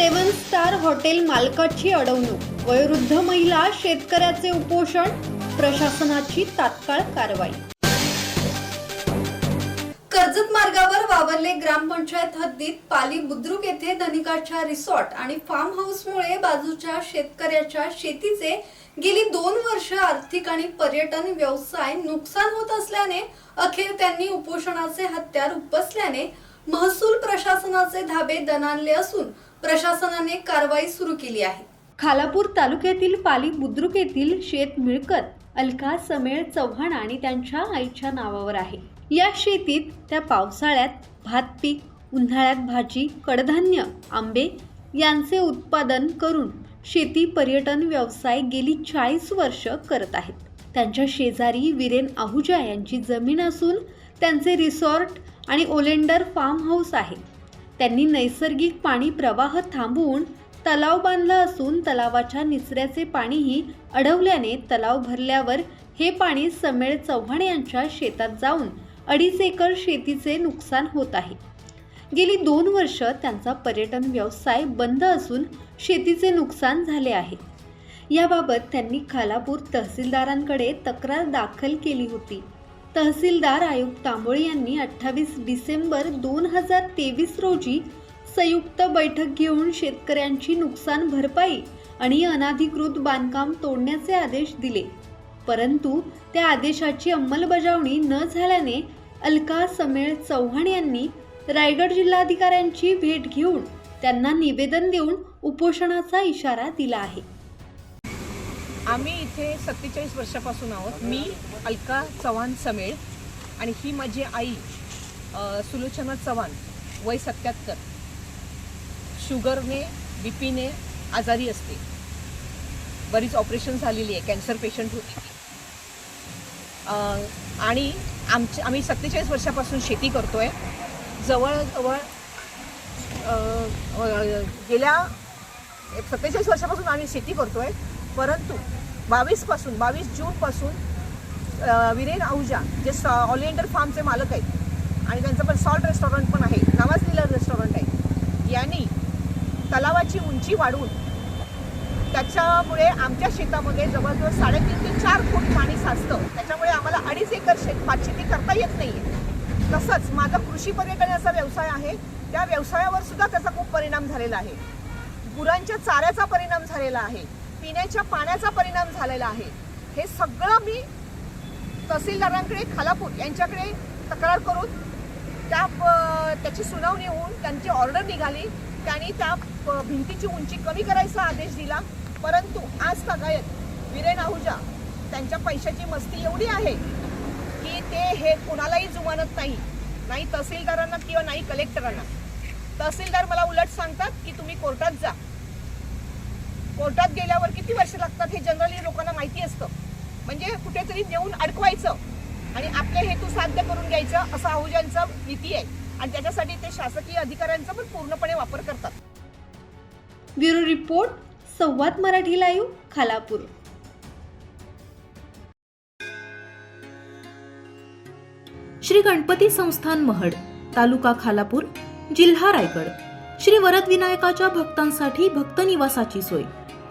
सेवन star hotel मालकाची अडवणूक. वयोवृद्ध महिला शेतकऱ्याचे उपोषण प्रशासनाची तात्काळ कारवाई. कर्जत मार्गावर वावरले ग्रामपंचायत हद्दीत पाली बुद्रुक येथे धनिकाच्या रिसॉर्ट आणि फार्म हाऊसमुळे बाजूच्या शेतकऱ्याच्या शेतीचे गेली दोन वर्ष आर्थिक आणि पर्यटन व्यवसाय नुकसान होत असल्याने अखेर त्यांनी उपोषणाचे हत्यार उपसल्याने महसूल प्रशासनाचे धाबे दणाणले असून प्रशासनाने कारवाई सुरू केली आहे. खालापूर तालुक्यातील पाली बुद्रुक येथील शेत मिळकत अलका समेळ चव्हाण आणि त्यांच्या आईच्या नावावर आहे. या शेतीत त्या पावसाळ्यात भात पीक उन्हाळ्यात भाजी कडधान्य आंबे यांचे उत्पादन करून शेती पर्यटन व्यवसाय गेली चाळीस वर्ष करत आहेत. त्यांच्या शेजारी विरेन आहुजा यांची जमीन असून त्यांचे रिसॉर्ट आणि ओलेंडर फार्म हाऊस आहे. त्यांनी नैसर्गिक पाणी प्रवाह थांबवून तलाव बांधला असून तलावाच्या निचऱ्याचे पाणीही अडवल्याने तलाव भरल्यावर हे पाणी समेळ चव्हाण यांच्या शेतात जाऊन अडीच एकर शेतीचे नुकसान होत आहे. गेली दोन वर्ष त्यांचा पर्यटन व्यवसाय बंद असून शेतीचे नुकसान झाले आहे. याबाबत त्यांनी खालापूर तहसीलदारांकडे तक्रार दाखल केली होती. तहसीलदार आयुक्त तांबोळी यांनी अठ्ठावीस डिसेंबर दोन हजार तेवीस रोजी संयुक्त बैठक घेऊन शेतकऱ्यांची नुकसान भरपाई आणि अनाधिकृत बांधकाम तोडण्याचे आदेश दिले. परंतु त्या आदेशाची अंमलबजावणी न झाल्याने अलका समेळ चव्हाण यांनी रायगड जिल्हाधिकाऱ्यांची भेट घेऊन त्यांना निवेदन देऊन उपोषणाचा इशारा दिला आहे. आम्ही इथे सत्तेचाळीस वर्षापासून आहोत. मी अलका चव्हाण समेळ आणि ही माझी आई सुलोचना चव्हाण वय सत्याहत्तर. शुगरने बी पीने आजारी असते. बरीच ऑपरेशन झालेली आहे कॅन्सर पेशंट होती. आणि आमच्या आम्ही सत्तेचाळीस वर्षापासून शेती करतो आहे जवळजवळ गेल्या सत्तेचाळीस वर्षापासून आम्ही शेती करतोय. परंतु बावीसपासून बावीस जूनपासून विरेन आहुजा जे सॉ ऑलिएंडर फार्मचे मालक आहेत आणि त्यांचं पण सॉल्ट रेस्टॉरंट पण आहे नावाजलेलं रेस्टॉरंट आहे यांनी तलावाची उंची वाढवून त्याच्यामुळे आमच्या शेतामध्ये जवळजवळ साडेतीन ते चार फूट पाणी साचतं. त्याच्यामुळे आम्हाला अडीच एकर शेत भातशेती करता येत नाही आहे तसंच माझा कृषी पर्यटनाचा व्यवसाय आहे त्या व्यवसायावर सुद्धा त्याचा खूप परिणाम झालेला आहे. गुरांच्या चाऱ्याचा परिणाम झालेला आहे. पिण्याच्या पाण्याचा परिणाम झालेला आहे. हे सगळं मी तहसीलदारांकडे खालापूर यांच्याकडे तक्रार करून त्या प- त्याची सुनावणी होऊन त्यांची ऑर्डर निघाली. त्यांनी त्या भिंतीची उंची कमी करायचा आदेश दिला. परंतु आज तागायत विरेन आहुजा त्यांच्या पैशाची मस्ती एवढी आहे की ते हे कोणालाही जुमानत नाही. नाही तहसीलदारांना किंवा नाही कलेक्टरांना. तहसीलदार मला उलट सांगतात की तुम्ही कोर्टात जा. कोर्टात गेल्यावर किती वर्ष लागतात हे जनरली लोकांना माहिती असतं. म्हणजे कुठेतरी नेऊन अडकवायचं आणि आपले हेतू साध्य करून घ्यायचं असं आहुजांचं नीती आहे. आणि त्याच्यासाठी ते शासकीय अधिकाऱ्यांचा पण पूर्णपणे वापर करतात. Bureau report Samvad Marathi live Khalapur. Shri Ganpati संस्थान महड तालुका खालापूर जिल्हा रायगड. श्री वरदविनायकाच्या भक्तांसाठी भक्त निवासाची सोय.